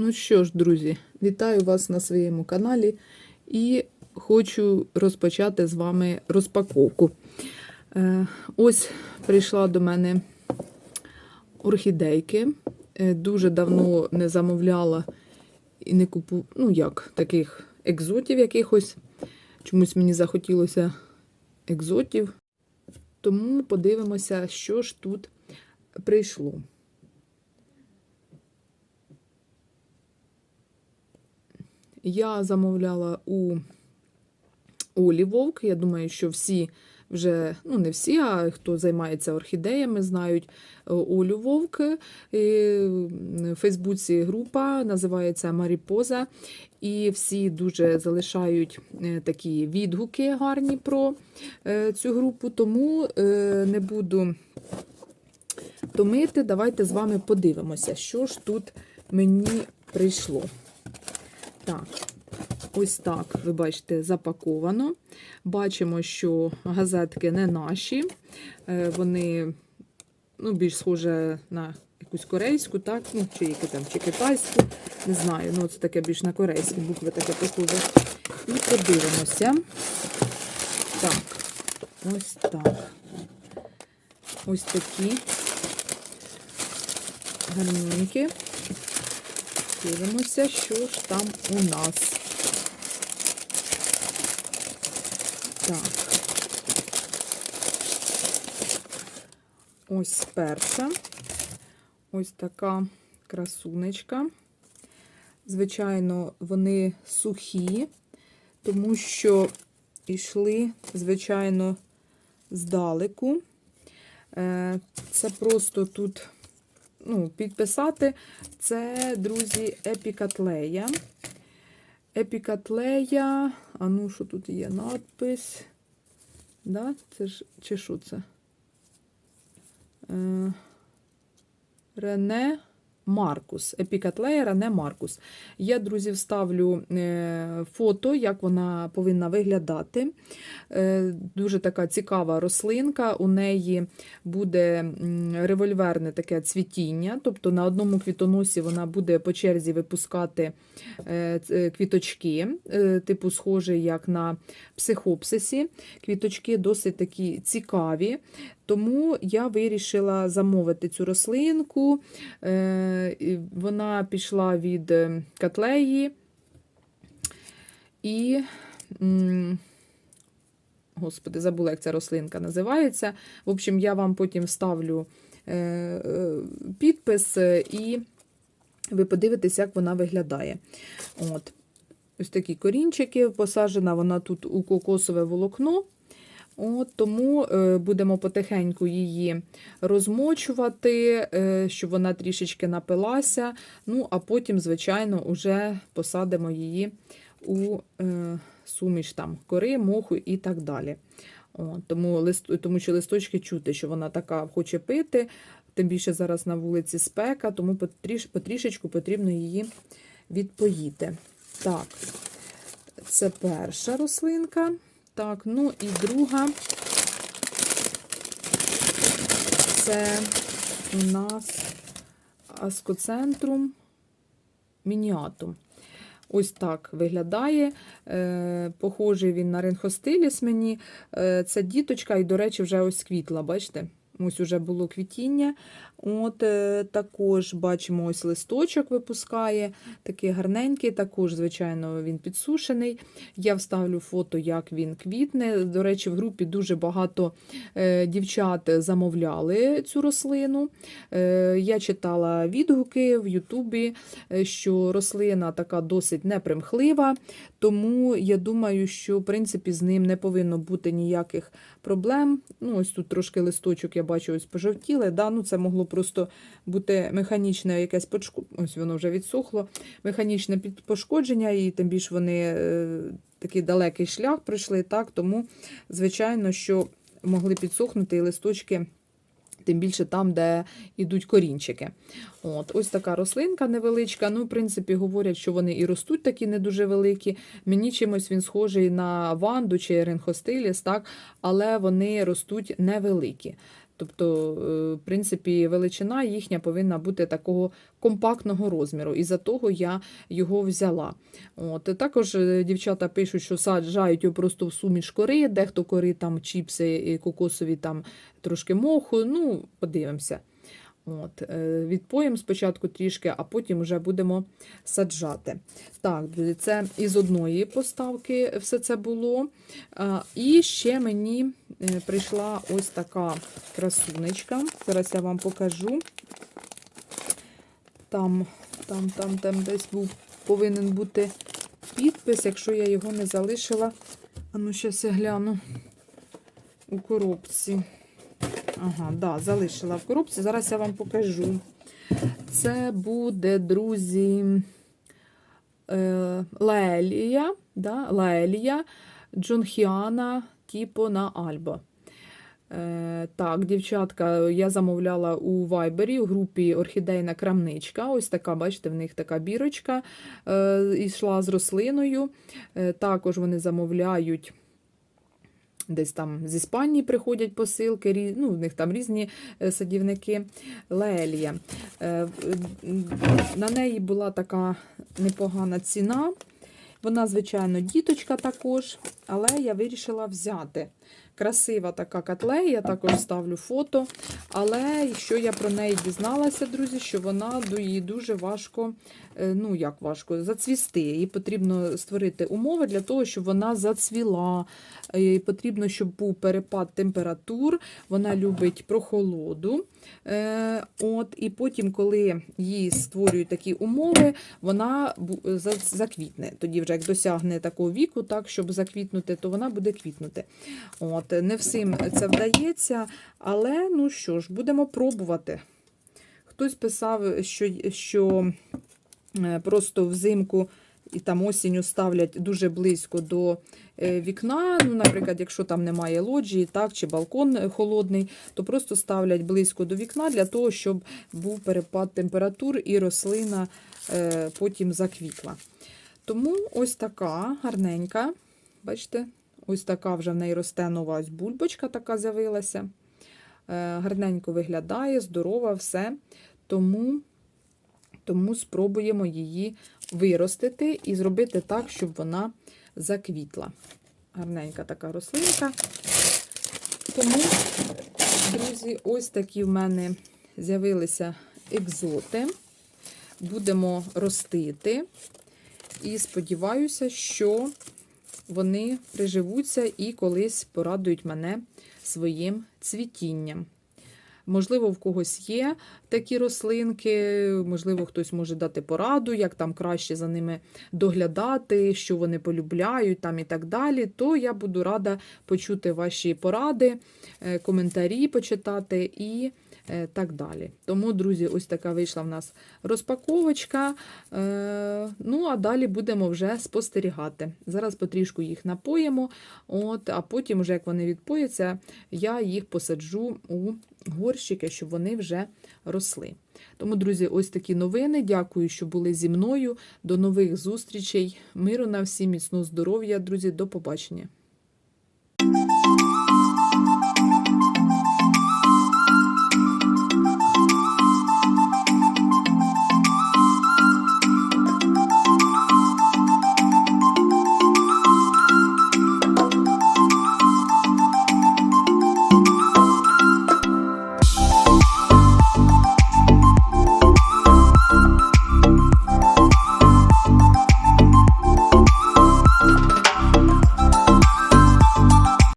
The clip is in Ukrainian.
Ну що ж, друзі, вітаю вас на своєму каналі і хочу розпочати з вами розпаковку. Е, ось прийшла до мене орхідейки. Е, Дуже давно не замовляла і не купу, ну як, таких екзотів якихось. Чомусь мені захотілося екзотів. Тому подивимося, що ж тут прийшло. Я замовляла у Олі Вовк. Я думаю, що всі вже, ну не всі, а хто займається орхідеями, знають е, Олю Вовк. І В Фейсбуці група називається Маріпоза. І всі дуже залишають е, такі відгуки гарні про е, цю групу, тому не буду томити. Давайте з вами подивимося, що ж тут мені прийшло. Так, ось так, ви бачите, запаковано. Бачимо, що газетки не наші, Е, вони ну, більш схоже на якусь корейську, так, ну, чи які там, чи китайську, не знаю. Ну, це таке більш на корейські букви таке похоже. І подивимося. Так, ось так. Ось такі гарненькі. Дивимося, що ж там у нас. Так. Ось перша. Ось така красунечка. Звичайно, вони сухі, тому що йшли, звичайно, здалеку. Е, Це просто тут ну, підписати. Це, друзі, епікатлея. Епікатлея. А ну, що тут є надпис? Да? Це ж, чи що це? Е, Рене Маркус. Епікатлея Рене Маркус. Я, друзі, вставлю е, фото, як вона повинна виглядати. Е, Дуже така цікава рослинка. У неї буде револьверне таке цвітіння, тобто на одному квітоносі вона буде по черзі випускати е, квіточки, типу схожі, як на психопсисі. Квіточки досить такі цікаві. Тому я вирішила замовити цю рослинку. Е, Вона пішла від е, котлеї. І, господи, забула, як ця рослинка називається. В общем, я вам потім вставлю е, е, підпис, і ви подивитесь, як вона виглядає. От. Ось такі корінчики. Посаджена вона тут у кокосове волокно. От, Тому е, будемо потихеньку її розмочувати, е, щоб вона трішечки напилася. Ну, а потім, звичайно, вже посадимо її у е, суміш там кори, моху і так далі. От, тому, лист, тому що листочки чути, що вона така хоче пити, тим більше зараз на вулиці спека, тому потріш, потрішечку потрібно її відпоїти. Так, це перша рослинка. Так, ну і друга це у нас аскоцентрум мініатум. Ось так виглядає. Е, Похожий він на ринхостиліс мені. Е, Це діточка, і, до речі, вже ось квітла, бачите? Ось уже було квітіння. От е, Також бачимо, ось листочок випускає, такий гарненький, також, звичайно, він підсушений. Я вставлю фото, як він квітне. До речі, в групі дуже багато е, дівчат замовляли цю рослину. Е, Я читала відгуки в Ютубі, що рослина така досить непримхлива, тому я думаю, що в принципі з ним не повинно бути ніяких проблем. Ну, Ось тут трошки листочок, я бачу, ось пожовтіле. Да? Ну, це могло просто бути механічне якесь пошкодження, ось воно вже відсохло, механічне пошкодження, і тим більше вони е, такий далекий шлях пройшли, так, тому, звичайно, що могли підсохнути і листочки. Тим більше там, де йдуть корінчики. От, Ось така рослинка невеличка. Ну, в принципі, говорять, що вони і ростуть такі не дуже великі. Мені чимось він схожий на ванду чи ринхостиліс, так? але вони ростуть невеликі. Тобто, е, в принципі, величина їхня повинна бути такого компактного розміру. І за того я його взяла. От. Також е, дівчата пишуть, що саджають його просто в суміш кори, дехто кори там чіпси і кокосові там трошки моху. Ну, подивимося. От, е, відпоїмо спочатку трішки, а потім вже будемо саджати. Так, це із одної поставки все це було. І ще мені е, прийшла ось така красунечка. Зараз я вам покажу. Там, там, там, там десь був повинен бути підпис, якщо я його не залишила. А ну, зараз я гляну у коробці. Ага, да, залишила в коробці. Зараз я вам покажу. Це буде, друзі, е, Лаелія, да, Лаелія Джонхіана Тіпо на Альба. Е, так, дівчатка, я замовляла у Вайбері у групі Орхідейна крамничка. Ось така, бачите, в них така бірочка е, йшла з рослиною. Також вони замовляють. Десь там з Іспанії приходять посилки, ну, в них там різні е, садівники. Лелія. Е, На неї була така непогана ціна. Вона, звичайно, діточка також, але я вирішила взяти. Красива така котлея, я також ставлю фото. Але що я про неї дізналася, друзі, що вона її дуже важко, е, ну як важко, зацвісти. Їй потрібно створити умови для того, щоб вона зацвіла. Е, Потрібно, щоб був перепад температур. Вона любить прохолоду. Е, От, і потім, коли їй створюють такі умови, вона заквітне. Тоді, вже як досягне такого віку, так, щоб заквітнути, то вона буде квітнути. От, не всім це вдається, але ну що ж, будемо пробувати. Хтось писав, що, що е, просто взимку і там осінню ставлять дуже близько до е, вікна. Ну, наприклад, якщо там немає лоджії, так, чи балкон холодний, то просто ставлять близько до вікна для того, щоб був перепад температур і рослина е, потім заквітла. Тому ось така гарненька. Бачите, ось така вже в неї росте нова ось бульбочка така з'явилася. Е, Гарненько виглядає, здорова, все. Тому, тому спробуємо її виростити і зробити так, щоб вона заквітла. Гарненька така рослинка. Тому, друзі, ось такі в мене з'явилися екзоти. Будемо ростити. І сподіваюся, що вони приживуться і колись порадують мене своїм цвітінням. Можливо, в когось є такі рослинки, можливо, хтось може дати пораду, як там краще за ними доглядати, що вони полюбляють там і так далі. То я буду рада почути ваші поради, е, коментарі почитати і так далі. Тому, друзі, ось така вийшла в нас розпаковочка. Е, Ну, а далі будемо вже спостерігати. Зараз потрішку їх напоїмо, от, а потім, вже як вони відпояться, я їх посаджу у горщики, щоб вони вже росли. Тому, друзі, ось такі новини. Дякую, що були зі мною. До нових зустрічей. Миру на всім, міцного здоров'я, друзі, до побачення.